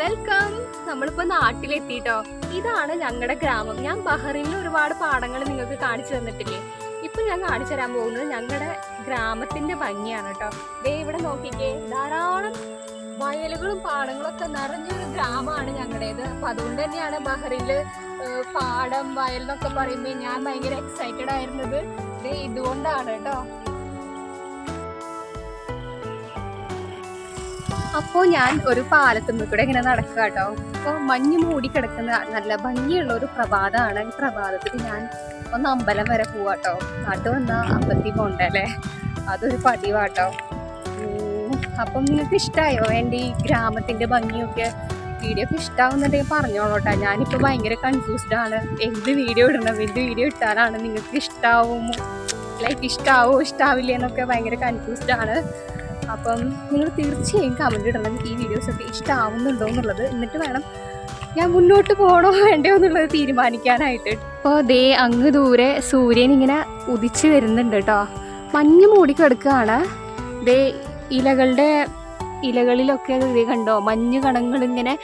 Welcome. നമ്മളിപ്പോ നാട്ടിലെത്തിട്ടോ. ഇതാണ് ഞങ്ങളുടെ ഗ്രാമം. ഞാൻ ബഹറിനിൽ ഒരുപാട് പാടങ്ങൾ നിങ്ങൾക്ക് കാണിച്ചു തന്നിട്ടില്ലേ? ഇപ്പൊ ഞാൻ കാണിച്ചു തരാൻ പോകുന്നത് ഞങ്ങളുടെ ഗ്രാമത്തിന്റെ ഭംഗിയാണ് കേട്ടോ ദേ ഇവിടെ നോക്കിക്കേ. ധാരാളം വയലുകളും പാടങ്ങളും ഒക്കെ നിറഞ്ഞൊരു ഗ്രാമമാണ് ഞങ്ങളുടേത് അപ്പൊ അതുകൊണ്ട് തന്നെയാണ് ബഹറിനിൽ പാടം വയൽ എന്നൊക്കെ പറയുമ്പോൾ ഞാൻ ഭയങ്കര എക്സൈറ്റഡ് ആയിരുന്നത്. ദേ ഇതുകൊണ്ടാണ് കേട്ടോ അപ്പോൾ ഞാൻ ഒരു പാലത്തുമ്മ കൂടെ ഇങ്ങനെ നടക്കുക കേട്ടോ. അപ്പോൾ മഞ്ഞ് മൂടി കിടക്കുന്ന നല്ല ഭംഗിയുള്ള ഒരു പ്രഭാതമാണ് ഈ പ്രഭാതത്തിൽ ഞാൻ ഒന്ന് അമ്പലം വരെ പോവാട്ടോ നാട്ടു വന്ന അമ്പലത്തിൽ പോണ്ടല്ലേ അതൊരു പതിവാട്ടോ അപ്പം നിങ്ങൾക്ക് ഇഷ്ടമായോ എന്റെ ഈ ഗ്രാമത്തിന്റെ ഭംഗിയൊക്കെ വീഡിയോ ഒക്കെ ഇഷ്ടാവുന്നുണ്ടെങ്കിൽ പറഞ്ഞോളൂട്ടോ ഞാനിപ്പോൾ ഭയങ്കര കൺഫ്യൂസ്ഡ് ആണ്. എന്ത് വീഡിയോ ഇടണം? എന്ത് വീഡിയോ ഇട്ടാലാണ് നിങ്ങൾക്ക് ഇഷ്ടാവും? ലൈക്ക് ഇഷ്ടാവോ? ഇഷ്ടാവില്ല എന്നൊക്കെ ഭയങ്കര കൺഫ്യൂസ്ഡ് ആണ്. അപ്പം നിങ്ങൾ തീർച്ചയായും കമന്റ് ഇടണം. ഈ വീഡിയോസൊക്കെ ഇഷ്ടമാവുന്നുണ്ടോ എന്നുള്ളത്. എന്നിട്ട് വേണം ഞാൻ മുന്നോട്ട് പോകണോ വേണ്ടോ എന്നുള്ളത് തീരുമാനിക്കാനായിട്ട്. ഇപ്പോൾ ദേ അങ്ങ് ദൂരെ സൂര്യൻ ഇങ്ങനെ ഉദിച്ച് വരുന്നുണ്ട് കേട്ടോ മഞ്ഞ് മൂടി കിടക്കുകയാണ്. ദേ ഇലകളുടെ ഇലകളിലൊക്കെ ദേ കണ്ടോ? മഞ്ഞ് കണങ്ങൾ ഇങ്ങനെ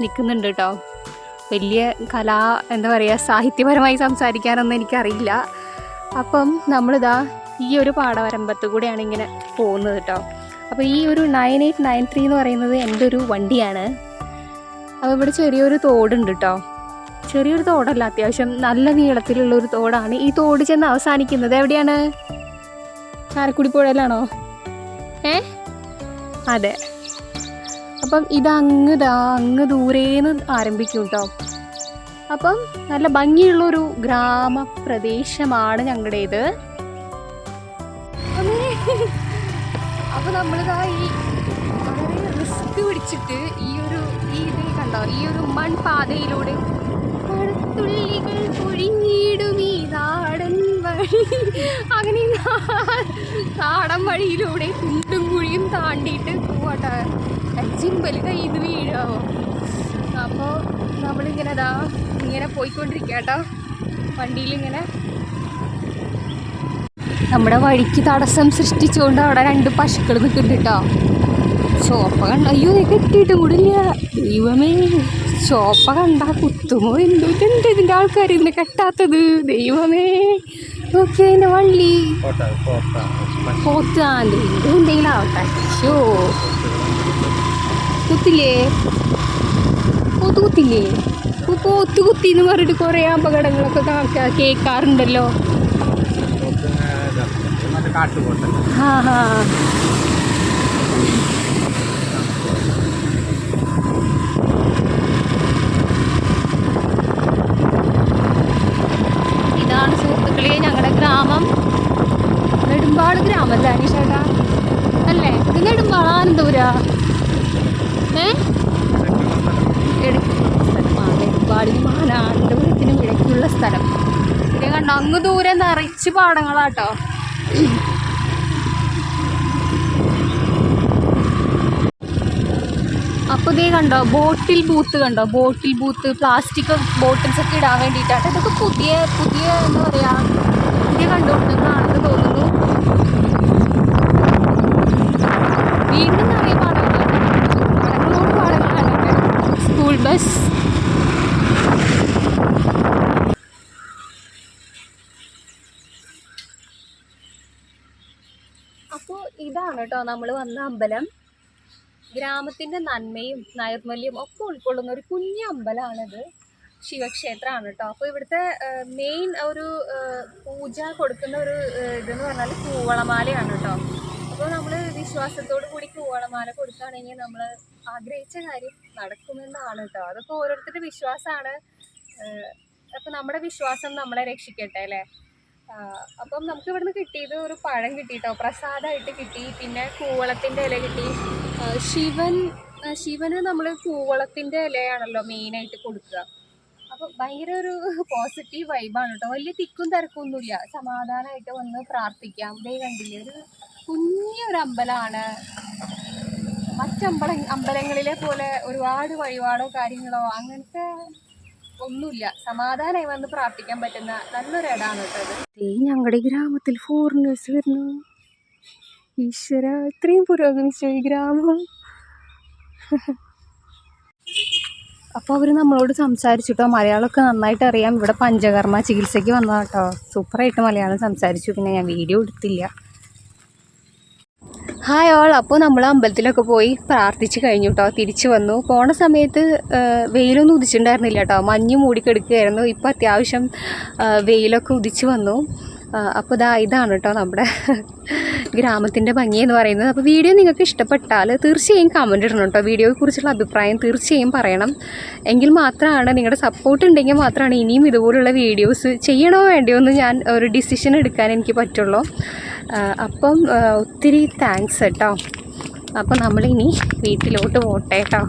നിൽക്കുന്നുണ്ട് കേട്ടോ വലിയ കലാ എന്താ പറയുക സാഹിത്യപരമായി സംസാരിക്കാനൊന്നും എനിക്കറിയില്ല. അപ്പം നമ്മളിതാ ഈ ഒരു പാടവരമ്പത്ത് കൂടെയാണ് ഇങ്ങനെ പോകുന്നത് കേട്ടോ അപ്പോൾ ഈ ഒരു നയൻ എയ്റ്റ് നയൻ ത്രീ എന്ന് പറയുന്നത് എന്റെ ഒരു വണ്ടിയാണ്? അപ്പോൾ ഇവിടെ ചെറിയൊരു തോടുണ്ട് കേട്ടോ ചെറിയൊരു തോടല്ല അത്യാവശ്യം നല്ല നീളത്തിലുള്ള ഒരു തോടാണ്. ഈ തോട് ചെന്ന് അവസാനിക്കുന്നത് എവിടെയാണ്? ചാലക്കുടി പുഴയിലാണോ? ഏ? അതെ. അപ്പം ഇതങ്ങ് ദാ അങ്ങ് ദൂരേന്ന് ആരംഭിക്കും കേട്ടോ അപ്പം നല്ല ഭംഗിയുള്ളൊരു ഗ്രാമപ്രദേശമാണ് ഞങ്ങളുടേത്. അപ്പൊ നമ്മളിതാ ഈ വളരെ റിസ്ക് പിടിച്ചിട്ട് ഈ ഒരു ഈ ഇത് കണ്ടോ? ഈ ഒരു മൺപാതയിലൂടെ മഴത്തുള്ളികൾ പൊഴിഞ്ഞിടും ഈ നാടൻ വഴി. അങ്ങനെ നാടൻ വഴിയിലൂടെ കുണ്ടും കുഴിയും താണ്ടിയിട്ട് പോവാട്ടെ. ചിമ്പൽ ഇത് വീഴാവോ അപ്പോൾ നമ്മളിങ്ങനെ അതാ ഇങ്ങനെ പോയിക്കൊണ്ടിരിക്കുക കേട്ടോ വണ്ടിയിലിങ്ങനെ നമ്മുടെ വഴിക്ക് തടസ്സം സൃഷ്ടിച്ചുകൊണ്ട് അവിടെ രണ്ട് പശുക്കൾ നിൽക്കുന്നുണ്ട് കേട്ടോ. ചോപ്പ കണ്ട അയ്യോ കെട്ടിയിട്ട് കൂടില്ല. ദൈവമേ ചോപ്പ കണ്ട കുത്തുമോ എന്തോ ഇതെന്ത് ഇതിന്റെ ആൾക്കാർ ഇന്ന് കെട്ടാത്തത്. ദൈവമേ. ഓക്കെ എന്റെ വള്ളി. പോത്ത് ആണ്ട് ഇത് എന്തെങ്കിലും ആവട്ടെ. ഷോ കുത്തില്ലേ? പോത്ത് കുത്തില്ലേ? പോത്ത് കുത്തി എന്ന് പറഞ്ഞിട്ട് കുറേ അപകടങ്ങളൊക്കെ കേൾക്കാറുണ്ടല്ലോ. ഹാ ഇതാണ് സുഹൃത്തുക്കളെ ഞങ്ങളുടെ ഗ്രാമം. നെടുമ്പാട് ഗ്രാമം അല്ലേ അനീഷേട്ടാ? അല്ലേ? ഇത് നെടുമ്പാട് ആനന്ദപുര ഏ? നെടുമ്പാടിനും ഇടയ്ക്കുള്ള സ്ഥലം. ഇത് കണ്ടോ? അങ്ങ് ദൂരെ നിറച്ച് പാടങ്ങളാട്ടോ. അപ്പോൾ ഇതേ കണ്ടോ ബോട്ടിൽ ബൂത്ത് കണ്ടോ? ബോട്ടിൽ ബൂത്ത് പ്ലാസ്റ്റിക് ബോട്ടിൽസ് ഒക്കെ ഇടാൻ വേണ്ടിയിട്ടാണ്. ഇതൊക്കെ പുതിയ പുതിയ എന്താ പറയുക പുതിയ കണ്ടുപിടുത്തങ്ങളാണെന്ന് തോന്നുന്നു. അപ്പോൾ ഇതാണ് കേട്ടോ നമ്മൾ വന്ന അമ്പലം. ഗ്രാമത്തിന്റെ നന്മയും നൈർമല്യവും ഒക്കെ ഉൾക്കൊള്ളുന്ന ഒരു കുഞ്ഞ അമ്പലമാണിത് ശിവക്ഷേത്രമാണ് കേട്ടോ അപ്പോൾ ഇവിടുത്തെ മെയിൻ ഒരു പൂജ കൊടുക്കുന്ന ഒരു ഇതെന്ന് പറഞ്ഞാൽ കൂവളമാലയാണ് കേട്ടോ അപ്പോൾ നമ്മൾ വിശ്വാസത്തോടു കൂടി കൂവളമാല കൊടുക്കുകയാണെങ്കിൽ നമ്മൾ ആഗ്രഹിച്ച കാര്യം നടക്കുമെന്നാണ് കേട്ടോ അതൊക്കെ ഓരോരുത്തരുടെ വിശ്വാസമാണ്. അപ്പോൾ നമ്മുടെ വിശ്വാസം നമ്മളെ രക്ഷിക്കട്ടെ അല്ലേ? അപ്പം നമുക്ക് ഇവിടുന്ന് കിട്ടിയത് ഒരു പഴം കിട്ടി കേട്ടോ പ്രസാദമായിട്ട് കിട്ടി പിന്നെ കൂവളത്തിന്റെ ഇല കിട്ടി. ശിവൻ ശിവന് നമ്മൾ കൂവളത്തിന്റെ ഇലയാണല്ലോ മെയിനായിട്ട് കൊടുക്കുക. അപ്പോൾ ഭയങ്കര ഒരു പോസിറ്റീവ് വൈബാണ് കേട്ടോ. വലിയ തിക്കും തിരക്കൊന്നുമില്ല. സമാധാനമായിട്ട് വന്ന് പ്രാർത്ഥിക്കാം. ദേ കണ്ടില്ലേ ഒരു കുഞ്ഞൊരു അമ്പലമാണ്. മറ്റമ്പല അമ്പലങ്ങളിലെ പോലെ ഒരുപാട് വഴിപാടോ കാര്യങ്ങളോ അങ്ങനത്തെ ഒന്നുമില്ല. സമാധാനമായി വന്ന് പ്രാർത്ഥിക്കാൻ പറ്റുന്ന നല്ലൊരു ഇടാണ് കേട്ടത് ഞങ്ങളുടെ ഗ്രാമത്തിൽ ഫോറിനേഴ്സ് വരുന്നു. ഈശ്വര ഇത്രയും പുരോഗമിച്ച ഈ ഗ്രാമം. അപ്പോൾ അവർ നമ്മളോട് സംസാരിച്ചിട്ടോ മലയാളമൊക്കെ നന്നായിട്ട് അറിയാം. ഇവിടെ പഞ്ചകർമ്മ ചികിത്സയ്ക്ക് വന്നതാട്ടോ സൂപ്പറായിട്ട് മലയാളം സംസാരിച്ചു. പിന്നെ ഞാൻ വീഡിയോ എടുത്തില്ല. ഹായ് ഓൾ അപ്പോൾ നമ്മൾ അമ്പലത്തിലൊക്കെ പോയി പ്രാർത്ഥിച്ച് കഴിഞ്ഞു കേട്ടോ തിരിച്ചു വന്നു. പോണ സമയത്ത് വെയിലൊന്നും ഉദിച്ചിട്ടുണ്ടായിരുന്നില്ല കേട്ടോ മഞ്ഞ് മൂടിക്കെടുക്കുകയായിരുന്നു ഇപ്പോൾ അത്യാവശ്യം വെയിലൊക്കെ ഉദിച്ചു വന്നു. അപ്പോൾ ഇതാ ഇതാണ് കേട്ടോ നമ്മുടെ ഗ്രാമത്തിന്റെ ഭംഗി എന്ന് പറയുന്നത്. അപ്പോൾ വീഡിയോ നിങ്ങൾക്ക് ഇഷ്ടപ്പെട്ടാൽ തീർച്ചയായും കമന്റ് ഇടണം കേട്ടോ വീഡിയോയെക്കുറിച്ചുള്ള അഭിപ്രായം തീർച്ചയായും പറയണം. എങ്കിൽ മാത്രമാണ് നിങ്ങളുടെ സപ്പോർട്ട് ഉണ്ടെങ്കിൽ മാത്രമാണ് ഇനിയും ഇതുപോലുള്ള വീഡിയോസ് ചെയ്യണോ വേണ്ടയോ എന്ന് ഞാൻ ഒരു ഡിസിഷൻ എടുക്കാൻ എനിക്ക് പറ്റുള്ളൂ. അപ്പം ഒത്തിരി താങ്ക്സ് കേട്ടോ. അപ്പം നമ്മളിനി വീട്ടിലോട്ട് പോട്ടെ കേട്ടോ.